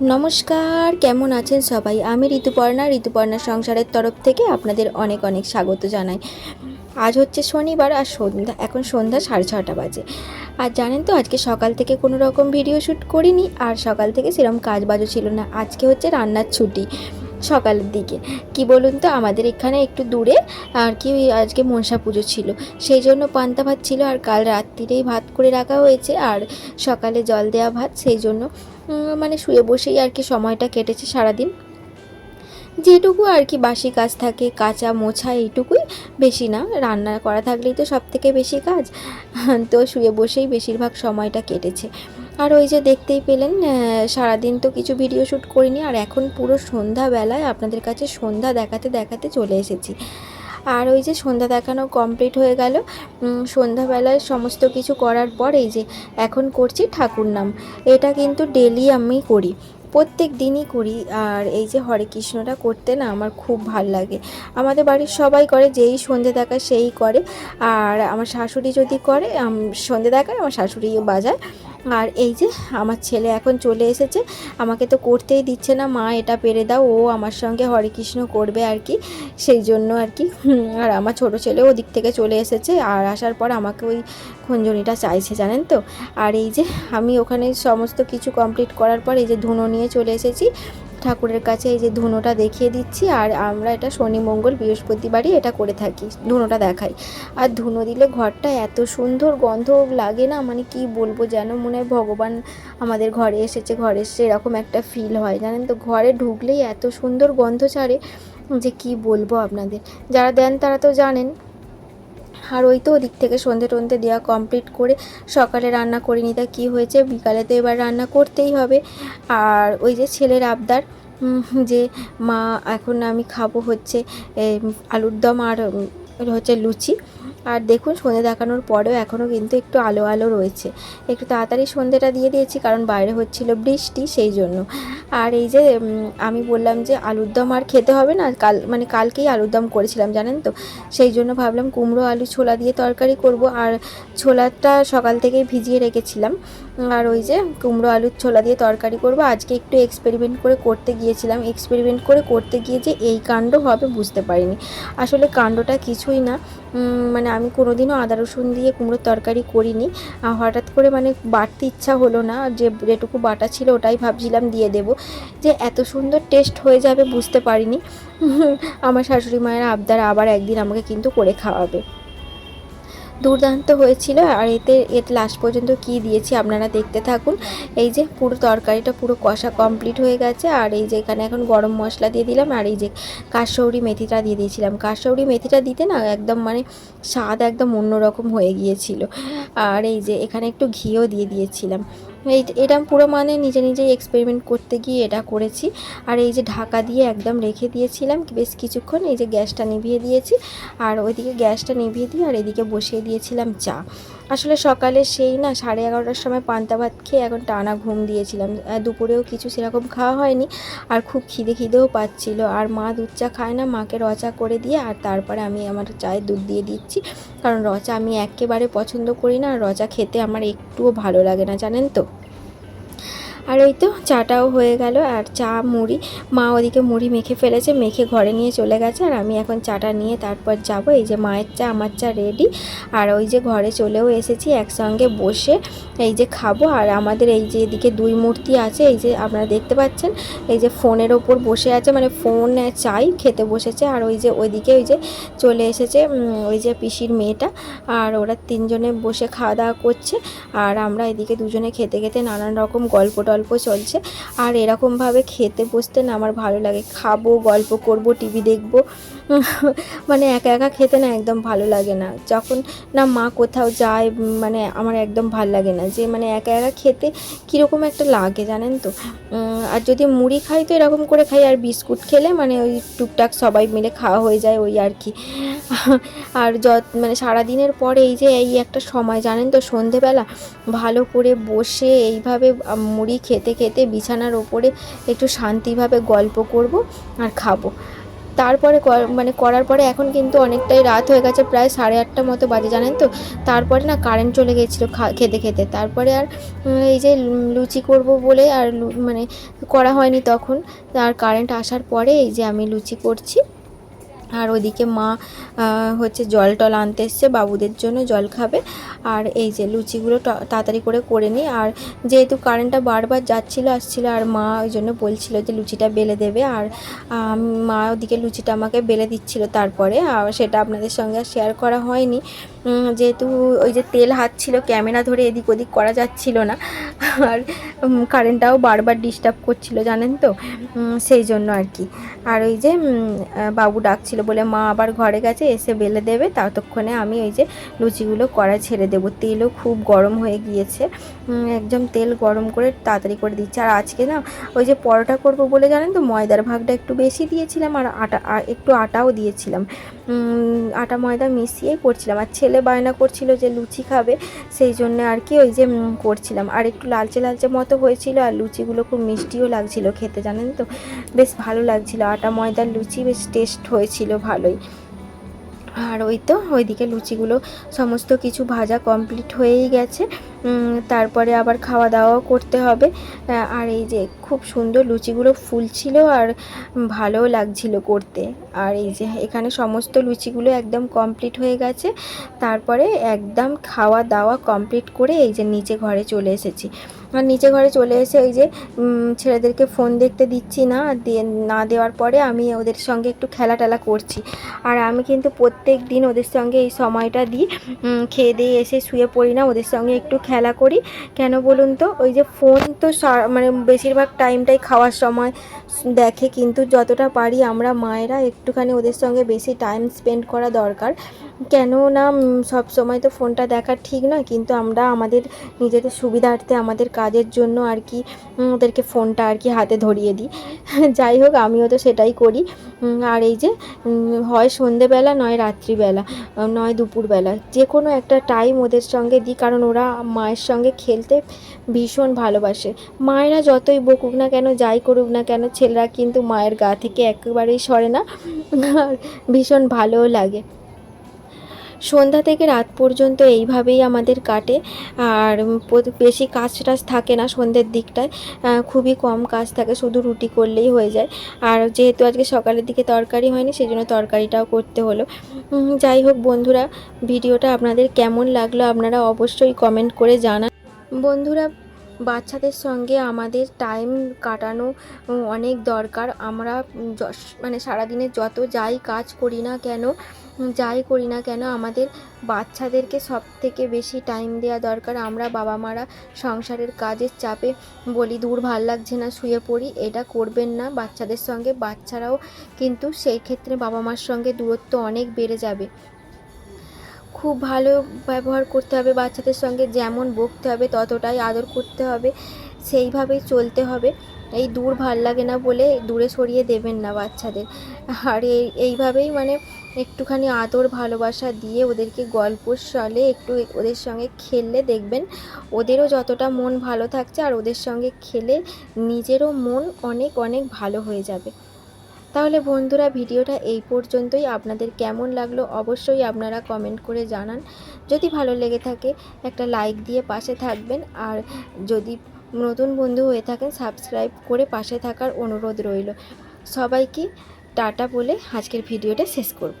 নমস্কার, কেমন আছেন সবাই? আমি ঋতুপর্ণা ঋতুপর্ণা সংসারের তরফ থেকে আপনাদের অনেক অনেক স্বাগত জানাই। আজ হচ্ছে শনিবার আর সন্ধ্যা, এখন সন্ধ্যা সাড়ে ছটা বাজে। আর জানেন তো, আজকে সকাল থেকে কোনো রকম ভিডিও শ্যুট করিনি, আর সকাল থেকে সেরকম কাজ বাজও ছিল না। আজকে হচ্ছে রান্নার ছুটি সকালের দিকে। কি বলুন তো, আমাদের এখানে একটু দূরে, আর কি আজকে মনসা পুজো ছিল। সেই জন্য পান্তা ভাত ছিল, আর কাল রাত্রিরেই ভাত করে রাখা হয়েছে, আর সকালে জল দেওয়া ভাত, সেই জন্য মানে শুয়ে বসেই আর কি সময়টা কেটেছে সারাদিন। যেটুকু আর কি বাসি কাজ থাকে, কাঁচা মোছা এইটুকুই, বেশি না। রান্না করা থাকলেই তো সব থেকে বেশি কাজ। তো শুয়ে বসেই বেশিরভাগ সময়টা কেটেছে। আর ওই যে দেখতেই পেলেন সারাদিন তো কিছু ভিডিও শ্যুট করিনি, আর এখন পুরো সন্ধ্যাবেলায় আপনাদের কাছে সন্ধ্যা দেখাতে দেখাতে চলে এসেছি। আর ওই যে সন্ধ্যা দেখানো কমপ্লিট হয়ে গেল। সন্ধ্যাবেলায় সমস্ত কিছু করার পর এই যে এখন করছি ঠাকুর নাম। এটা কিন্তু ডেলি আমি করি, প্রত্যেক দিনই করি। আর এই যে হরে কৃষ্ণটা করতে না আমার খুব ভালো লাগে। আমাদের বাড়ির সবাই করে, যেই সন্ধে দেখা সেই করে। আর আমার শাশুড়ি যদি করে সন্ধে দেখায় আমার শাশুড়িও বাজায়। আর এই যে আমার ছেলে এখন চলে এসেছে, আমাকে তো করতেই দিচ্ছে না, মা এটা পেরে দাও, ও আমার সঙ্গে হরে কৃষ্ণ করবে আর কি, সেই জন্য আর কি। আর আমার ছোট ছেলে ওদিক থেকে চলে এসেছে আর আসার পর আমাকে ওই খঞ্জনিটা চাইছে, জানেন তো। আর এই যে আমি ওখানে সমস্ত কিছু কমপ্লিট করার পর এই যে ধুনো নিয়ে চলে এসেছি ঠাকুরের কাছে এই যে ধুনোটা দেখিয়ে দিচ্ছি, আর আমরা এটা শনি, মঙ্গল, বৃহস্পতিবারই এটা করে থাকি, ধুনোটা দেখাই। আর ধুনো দিলে ঘরটা এত সুন্দর গন্ধ লাগে না মানে কি বলব যেন, মনে হয় ভগবান আমাদের ঘরে এসেছে ঘরে এসেছে এরকম একটা ফিল হয়, জানেন তো? ঘরে ঢুকলেই এত সুন্দর গন্ধ ছাড়ে, যে কি বলব আপনাদের? যারা দেন তারা তো জানেন আর ওই তো ওদিক থেকে সন্ধে টন্ধে দেওয়া কমপ্লিট করে সকালে রান্না করে নিতে কি হয়েছে? বিকালে তো এবার রান্না করতেই হবে। আর ওই যে ছেলের আবদার যে মা এখন আমি খাব হচ্ছে আলুর দম আর হচ্ছে লুচি। আর দেখুন, সন্ধে দেখানোর পরেও এখনও কিন্তু একটু আলো আলো রয়েছে। একটু তাড়াতাড়ি সন্ধেটা দিয়ে দিয়েছি, কারণ বাইরে হচ্ছিল বৃষ্টি, সেই জন্য। আর এই যে আমি বললাম যে আলুর দম আর খেতে হবে না, কাল মানে কালকেই আলুর দম করেছিলাম, জানেন তো? সেই জন্য ভাবলাম কুমড়ো, আলু, ছোলা দিয়ে তরকারি করব। আর ছোলাটা সকাল থেকেই ভিজিয়ে রেখেছিলাম। আর ওই যে কুমড়ো আলুর ছোলা দিয়ে তরকারি করব। আজকে একটু এক্সপেরিমেন্ট করে করতে গিয়েছিলাম। এক্সপেরিমেন্ট করে করতে গিয়ে যে এই কাণ্ড হবে বুঝতে পারিনি। আসলে কাণ্ডটা কিছুই না। মানে আমি কোনোদিনও আদা রসুন দিয়ে কুমড়োর তরকারি করিনি। হঠাৎ করে মানে বাড়তে ইচ্ছা হলো না। যে যেটুকু বাটা ছিল ওটাই ভাবছিলাম দিয়ে দেব। যে এত সুন্দর টেস্ট হয়ে যাবে বুঝতে পারিনি। আমার শাশুড়ি মায়ের আবদার আবার একদিন আমাকে কিন্তু করে খাওয়াবে। দুর্দান্ত হয়েছিল আর এতে, এর লাস্ট পর্যন্ত কি দিয়েছি আপনারা দেখতে থাকুন। এই যে পুরো তরকারিটা পুরো কষা কমপ্লিট হয়ে গেছে আর এই যে এখানে এখন গরম মশলা দিয়ে দিলাম আর এই যে কাশৌরি মেথিটা দিয়ে দিয়েছিলাম। কাশৌরি মেথিটা দিতে না একদম মানে স্বাদ একদম অন্যরকম হয়ে গিয়েছিল। আর এই যে এখানে একটু ঘিও দিয়ে দিয়েছিলাম। এটা পুরো মানে নিজে নিজেই এক্সপেরিমেন্ট করতে গিয়ে এটা করেছি। আর এই যে ঢাকা দিয়ে একদম রেখে দিয়েছিলাম বেশ কিছুক্ষণ, এই যে গ্যাসটা নিভিয়ে দিয়েছি। আর ওইদিকে গ্যাসটা নিভিয়ে দিয়ে আর এদিকে বসিয়ে দিয়েছিলাম চা। আসলে সকালে সেই না সাড়ে এগারোটার সময় পান্তা ভাত খেয়ে এখন টানা ঘুম দিয়েছিলাম। দুপুরেও কিছু সেরকম খাওয়া হয়নি, আর খুব খিদে খিদেও পাচ্ছিল। আর মা দুধ চা খায় না, মাকে রচা করে দিয়ে আর তারপরে আমি আমার চায়ে দুধ দিয়ে দিচ্ছি। কারণ রচা আমি একেবারে পছন্দ করি না, আর রচা খেতে আমার একটুও ভালো লাগে না, জানেন তো? আর ওই তো চাটাও হয়ে গেল আর চা, মুড়ি। মা ওদিকে মুড়ি মেখে ফেলেছে, মেখে ঘরে নিয়ে চলে গেছে আর আমি এখন চাটা নিয়ে তারপর যাব। এই যে মায়ের চা, আমার চা রেডি আর ওই যে ঘরে চলেও এসেছি একসঙ্গে বসে এই যে খাব। আর আমাদের এই যে এদিকে দুই মূর্তি আছে, এই যে আপনারা দেখতে পাচ্ছেন, এই যে ফোনের ওপর বসে আছে মানে ফোন চাই খেতে বসেছে। আর ওই যে ওইদিকে ওই যে চলে এসেছে ওই যে পিসির মেয়েটা। আর ওরা তিনজনে বসে খাওয়া দাওয়া করছে। আর আমরা এদিকে দুজনে খেতে খেতে নানান রকম গল্প টল্প চলছে। আর এরকমভাবে খেতে বসতে না আমার ভালো লাগে। খাব গল্প করব টিভি দেখব। মানে একা একা খেতে না একদম ভালো লাগে না। যখন না মা কোথাও যায় মানে আমার একদম ভালো লাগে না। যে মানে একা একা খেতে কীরকম একটা লাগে জানেন তো? আর যদি মুড়ি খাই তো এরকম করে খাই, আর বিস্কুট খেলে মানে ওই টুকটাক সবাই মিলে খাওয়া হয়ে যায় ওই আর কি। আর যত মানে সারাদিনের পরে এই যে এই একটা সময় জানেন তো, সন্ধেবেলা ভালো করে বসে এইভাবে মুড়ি খেতে খেতে বিছানার ওপরে একটু শান্তিভাবে গল্প করব আর খাব। তারপরে মানে করার পরে এখন কিন্তু অনেকটাই রাত হয়ে গেছে, প্রায় সাড়ে আটটা মতো বাজে, জানেন তো? তারপরে না কারেন্ট চলে গেছিল খেতে খেতে। তারপরে আর এই যে লুচি করব বলে আর মানে করা হয়নি তখন। আর কারেন্ট আসার পরে এই যে আমি লুচি করছি। আর ওদিকে মা হচ্ছে জল টল আনতে এসছে, বাবুদের জন্য জল খাবে। আর এই যে লুচিগুলো তাড়াতাড়ি করে করে নিই আর যেহেতু কারেন্টটা বারবার যাচ্ছিল, আসছিল, আর মা ওই জন্য বলছিল যে লুচিটা বেলে দেবে। আর মা ওদিকে লুচিটা আমাকে বেলে দিচ্ছিল তারপরে। আর সেটা আপনাদের সঙ্গে শেয়ার করা হয়নি। যেহেতু ওই যে তেল হাত ছিল, ক্যামেরা ধরে এদিক ওদিক করা যাচ্ছিল না। আর কারেন্টটাও বারবার ডিস্টার্ব করছিল, জানেন তো? সেই জন্য আর কি। আর ওই যে বাবু ডাকছিল বলে, মা আবার ঘরে গেছে, এসে বেলে দেবে। ততক্ষণে আমি ওই যে লুচিগুলো করা ছেড়ে দেবো। তেলও খুব গরম হয়ে গিয়েছে। একদম তেল গরম করে তাড়াতাড়ি করে দিচ্ছে। আর আজকে না, ওই যে পরোটা করব বলে, জানেন তো, ময়দার ভাগটা একটু বেশি দিয়েছিলাম, আর আটা একটু আটাও দিয়েছিলাম। আটা, ময়দা মিশিয়েই করছিলাম। আর ছেলে বায়না করছিল যে লুচি খাবে, সেই জন্য আর কি ওই যে করছিলাম। আর একটু লালচে লালচে মতো হয়েছিল আর লুচিগুলো খুব মিষ্টিও লাগছিল খেতে, জানেন তো? বেশ ভালো লাগছিল। আটা, ময়দার লুচি বেশ টেস্ট হয়েছিল ভালোই। আর ওই তো, ওইদিকে লুচিগুলো সমস্ত কিছু ভাজা কমপ্লিট হয়েই গেছে। তারপরে আবার খাওয়া দাওয়াও করতে হবে। আর এই যে খুব সুন্দর লুচিগুলো ফুলছিল আর ভালোও লাগছিল করতে। আর এই যে এখানে সমস্ত লুচিগুলো একদম কমপ্লিট হয়ে গেছে। তারপরে একদম খাওয়া দাওয়া কমপ্লিট করে এই যে নিচে ঘরে চলে এসেছি। আর নিচে ঘরে চলে এসে ওই যে ছেলেদেরকে ফোন দেখতে দিচ্ছি না, দিয়ে না দেওয়ার পরে আমি ওদের সঙ্গে একটু খেলা টেলা করছি। আর আমি কিন্তু প্রত্যেক দিন ওদের সঙ্গে এই সময়টা দিই। খেয়ে দিয়ে এসে শুয়ে পড়ি না, ওদের সঙ্গে একটু খেলা করি। কেন বলুন তো? ওই যে ফোন তো মানে বেশিরভাগ টাইমটাই খাওয়ার সময় দেখে, কিন্তু যতটা পারি আমরা মায়েরা একটুখানি ওদের সঙ্গে বেশি টাইম স্পেন্ড করা দরকার। কেন না সব সময় তো ফোনটা দেখা ঠিক নয়, কিন্তু আমরা আমাদের নিজেদের সুবিধার্থে, আমাদের কাজের জন্য আর কি ওদেরকে ফোনটা আর কি হাতে ধরিয়ে দিই। যাই হোক, আমিও তো সেটাই করি। আর এই যে হয় সন্ধেবেলা, নয় রাত্রিবেলা নয় দুপুরবেলা, যে কোনো একটা টাইম ওদের সঙ্গে দিই, কারণ ওরা মায়ের সঙ্গে খেলতে ভীষণ ভালোবাসে। মায়েরা যতই বকুক না কেন, যাই করুক না কেন, ছেলেরা কিন্তু মায়ের গা থেকে একেবারেই সরে না, আর ভীষণ ভালোও লাগে। সন্ধ্যা থেকে রাত পর্যন্ত এইভাবেই আমাদের কাটে। আর বেশি কাজ টাজ থাকে না সন্ধ্যের দিকটায়। খুবই কম কাজ থাকে, শুধু রুটি করলেই হয়ে যায়। আর যেহেতু আজকে সকালের দিকে তরকারি হয়নি সেই জন্য তরকারিটাও করতে হলো। যাই হোক বন্ধুরা, ভিডিওটা আপনাদের কেমন লাগল আপনারা অবশ্যই কমেন্ট করে জানান। বন্ধুরা বাচ্চাদের সঙ্গে আমাদের টাইম কাটানো অনেক দরকার। আমরা মানে সারাদিনে যত যাই কাজ করি না কেন, যাই করি না কেন, আমাদের বাচ্চাদেরকে সব থেকে বেশি টাইম দেওয়া দরকার। আমরা বাবা মারা সংসারের কাজের চাপে বলি, দূর ভালো লাগছে না, শুয়ে পড়ি। এটা করবেন না বাচ্চাদের সঙ্গে। বাচ্চারাও কিন্তু সেই ক্ষেত্রে বাবা মার সঙ্গে দূরত্ব অনেক বেড়ে যাবে। খুব ভালো ব্যবহার করতে হবে, বাচ্চাদের সঙ্গে যেমন বকতে হবে ততটাই আদর করতে হবে, সেইভাবেই চলতে হবে। এই দূর ভালো লাগে না বলে দূরে সরিয়ে দেবেন না বাচ্চাদের। আর এই, এইভাবেই মানে একটুখানি আদর ভালোবাসা দিয়ে ওদেরকে গল্প চলে, একটু ওদের সঙ্গে খেললে দেখবেন ওদেরও যতটা মন ভালো থাকছে আর ওদের সঙ্গে খেলে নিজেরও মন অনেক অনেক ভালো হয়ে যাবে। তাহলে বন্ধুরা ভিডিওটা এই পর্যন্তই। আপনাদের কেমন লাগল অবশ্যই আপনারা কমেন্ট করে জানান। যদি ভালো লেগে থাকে, একটা লাইক দিয়ে পাশে থাকবেন। আর যদি নতুন বন্ধু হয়ে থাকেন সাবস্ক্রাইব করে পাশে থাকার অনুরোধ রইল। সবাইকে টাটা বলে আজকের ভিডিওটা শেষ করব।